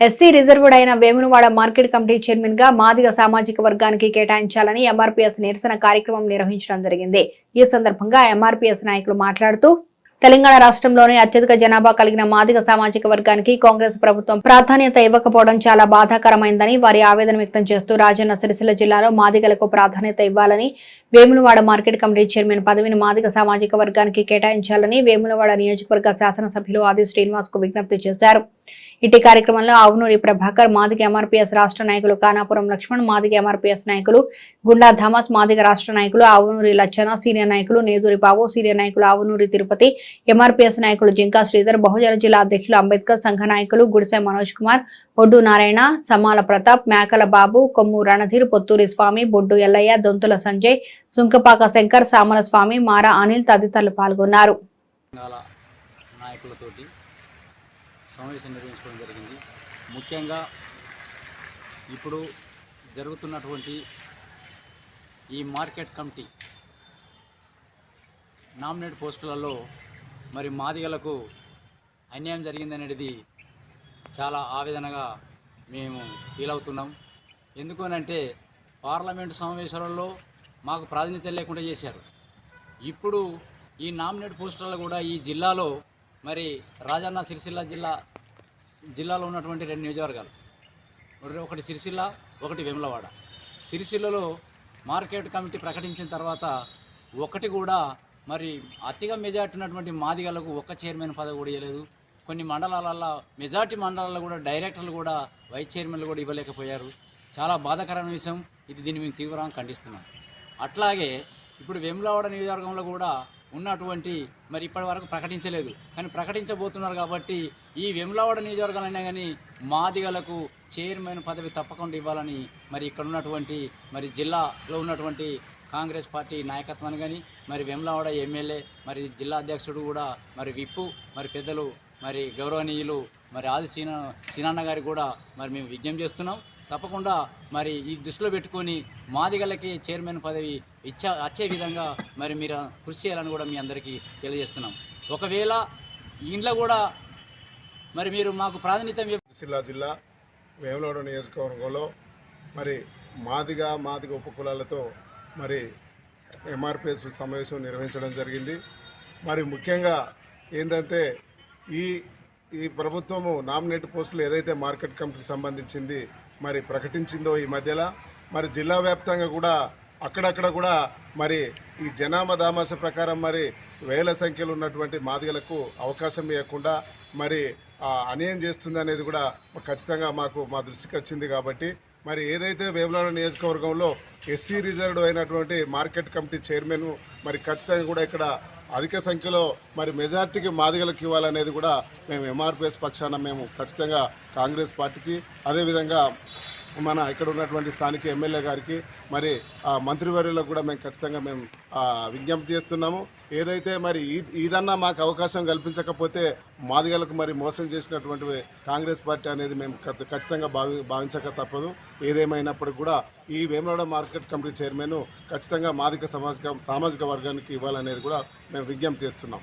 SC reserved అయిన Vemulawada market committee చైర్మన్గా మాదిగ సామాజిక వర్గానికి కేటాయించాలని ఎంఆర్పీఎస్ నిరసన కార్యక్రమం నిర్వహించడం జరిగింది. ఈ సందర్భంగా ఎంఆర్పీఎస్ నాయకులు మాట్లాడుతూ తెలంగాణ రాష్ట్రంలోనే అత్యధిక జనాభా కలిగిన మాదిగ సామాజిక వర్గానికి కాంగ్రెస్ ప్రభుత్వం ప్రాధాన్యత ఇవ్వకపోవడం చాలా బాధాకరమైందని వారి ఆవేదన వ్యక్తం చేస్తూ రాజన్న సిరిసిల్ల జిల్లాలో మాదిగలకు ప్రాధాన్యత ఇవ్వాలని వేములవాడ మార్కెట్ కమిటీ చైర్మన్ పదవిని మాదిక సామాజిక వర్గానికి కేటాయించాలని వేములవాడ నియోజకవర్గ శాసనసభ్యులు ఆది శ్రీనివాస్కు విజ్ఞప్తి చేశారు. ఇటీ కార్యక్రమంలో ఆవునూరి ప్రభాకర్ మాదిక ఎంఆర్పీఎస్ రాష్ట్ర నాయకులు కానాపురం లక్ష్మణ్ మాదిక ఎంఆర్పీఎస్ నాయకులు గుండా థామస్ మాదిక రాష్ట్ర నాయకులు ఆవునూరి లచ్చన సీనియర్ నాయకులు నేదూరి బాబు సీనియర్ నాయకులు ఆవునూరి తిరుపతి ఎంఆర్పీఎస్ నాయకులు జింకా శ్రీధర్ బహుజన జిల్లా అధ్యక్షులు అంబేద్కర్ సంఘ నాయకులు గుడిసె మనోజ్ కుమార్ ఒడ్డు నారాయణ సమాల ప్రతాప్ మేకల బాబు కొమ్ము రణధీర్ పొత్తూరి స్వామి బొడ్డు ఎల్లయ్య దొంతుల సంజయ్ సుంకపాక శంకర్ సామలస్వామి మారా అనిల్ తదితరులు పాల్గొన్నారు. నాయకులతోటి సమావేశం నిర్వహించుకోవడం జరిగింది. ముఖ్యంగా ఇప్పుడు జరుగుతున్నటువంటి ఈ మార్కెట్ కమిటీ నామినేట్ పోస్టులలో మరి మాదిగలకు అన్యాయం జరిగిందనేది చాలా ఆవేదనగా మేము ఫీల్ అవుతున్నాం. ఎందుకు అంటే పార్లమెంటు సమావేశాలలో మాకు ప్రాధాన్యత లేకుండా చేశారు. ఇప్పుడు ఈ నామినేట్ పోస్టులలో కూడా ఈ జిల్లాలో మరి రాజన్న సిరిసిల్ల జిల్లా జిల్లాలో ఉన్నటువంటి రెండు నియోజకవర్గాలు. ఒకటి- ఒకటి సిరిసిల్ల ఒకటి వేములవాడ. సిరిసిల్లలో మార్కెట్ కమిటీ ప్రకటించిన తర్వాత ఒకటి కూడా మరి అతిగా మెజార్టీ ఉన్నటువంటి మాదిగలకు ఒక్క చైర్మన్ పదవి కూడా ఇవ్వలేదు. కొన్ని మండలాలలో మెజార్టీ మండలాల్లో కూడా డైరెక్టర్లు కూడా వైస్ చైర్మన్లు కూడా ఇవ్వలేకపోయారు. చాలా బాధాకరమైన విషయం. ఇది దీన్ని మేము తీవ్రంగా ఖండిస్తున్నాం. అట్లాగే ఇప్పుడు వెమ్లవాడ నియోజకవర్గంలో కూడా ఉన్నటువంటి మరి ఇప్పటి వరకు ప్రకటించలేదు. కానీ ప్రకటించబోతున్నారు కాబట్టి ఈ వెమ్లవాడ నియోజకవర్గాలైనా కానీ మాదిగలకు చైర్మన్ పదవి తప్పకుండా ఇవ్వాలని మరి ఇక్కడ ఉన్నటువంటి మరి జిల్లాలో ఉన్నటువంటి కాంగ్రెస్ పార్టీ నాయకత్వాన్ని కానీ మరి వెములవాడ ఎమ్మెల్యే మరి జిల్లా అధ్యక్షుడు కూడా మరి విప్పు మరి పెద్దలు మరి గౌరవనీయులు మరి ఆది సీన సీనాన్న గారికి కూడా మరి మేము విజ్ఞప్తి చేస్తున్నాం. తప్పకుండా మరి ఈ దృష్టిలో పెట్టుకొని మాదిగలకి చైర్మన్ పదవి ఇచ్చా వచ్చే విధంగా మరి మీరు కృషి చేయాలని కూడా మీ అందరికీ తెలియజేస్తున్నాం. ఒకవేళ ఇంట్లో కూడా మరి మీరు మాకు ప్రాధాన్యత జిల్లా జిల్లా వేములవాడ నియోజకవర్గంలో మరి మాదిగా మాదిగ ఉపకులాలతో మరి ఎంఆర్పిఎస్ సమావేశం నిర్వహించడం జరిగింది. మరి ముఖ్యంగా ఏంటంటే ఈ ఈ ప్రభుత్వము నామినేట్ పోస్టులు ఏదైతే మార్కెట్ కమిటీకి సంబంధించింది మరి ప్రకటించిందో ఈ మధ్యలో? మరి జిల్లా వ్యాప్తంగా కూడా అక్కడక్కడ కూడా మరి ఈ జనాభా దామాస ప్రకారం మరి వేల సంఖ్యలో ఉన్నటువంటి మాదిగలకు అవకాశం ఇవ్వకుండా మరి ఆ, అన్యాయం చేస్తుంది అనేది కూడా ఖచ్చితంగా మాకు మా దృష్టికి వచ్చింది కాబట్టి మరి ఏదైతే వేములవాడ నియోజకవర్గంలో ఎస్సీ రిజర్వ్డ్ అయినటువంటి మార్కెట్ కమిటీ చైర్మన్ మరి ఖచ్చితంగా కూడా ఇక్కడ అధిక సంఖ్యలో మరి మెజార్టీకి మాదిగలకు ఇవ్వాలనేది కూడా మేము ఎంఆర్పిఎస్ పక్షాన మేము ఖచ్చితంగా కాంగ్రెస్ పార్టీకి అదేవిధంగా మన ఇక్కడ ఉన్నటువంటి స్థానిక ఎమ్మెల్యే గారికి మరి ఆ మంత్రివర్యులకు కూడా మేము ఖచ్చితంగా మేము విజ్ఞప్తి చేస్తున్నాము. ఏదైతే మరి ఈ ఇదన్నా మాకు అవకాశం కల్పించకపోతే మాదిగలకు మరి మోసం చేసినటువంటి కాంగ్రెస్ పార్టీ అనేది మేము ఖచ్చితంగా భావి భావించక తప్పదు. ఏదేమైనప్పటికీ కూడా ఈ వేమలవాడ మార్కెట్ కమిటీ చైర్మన్ ఖచ్చితంగా మాదిక సామాజిక సామాజిక వర్గానికి ఇవ్వాలనేది కూడా మేము విజ్ఞప్తి చేస్తున్నాం.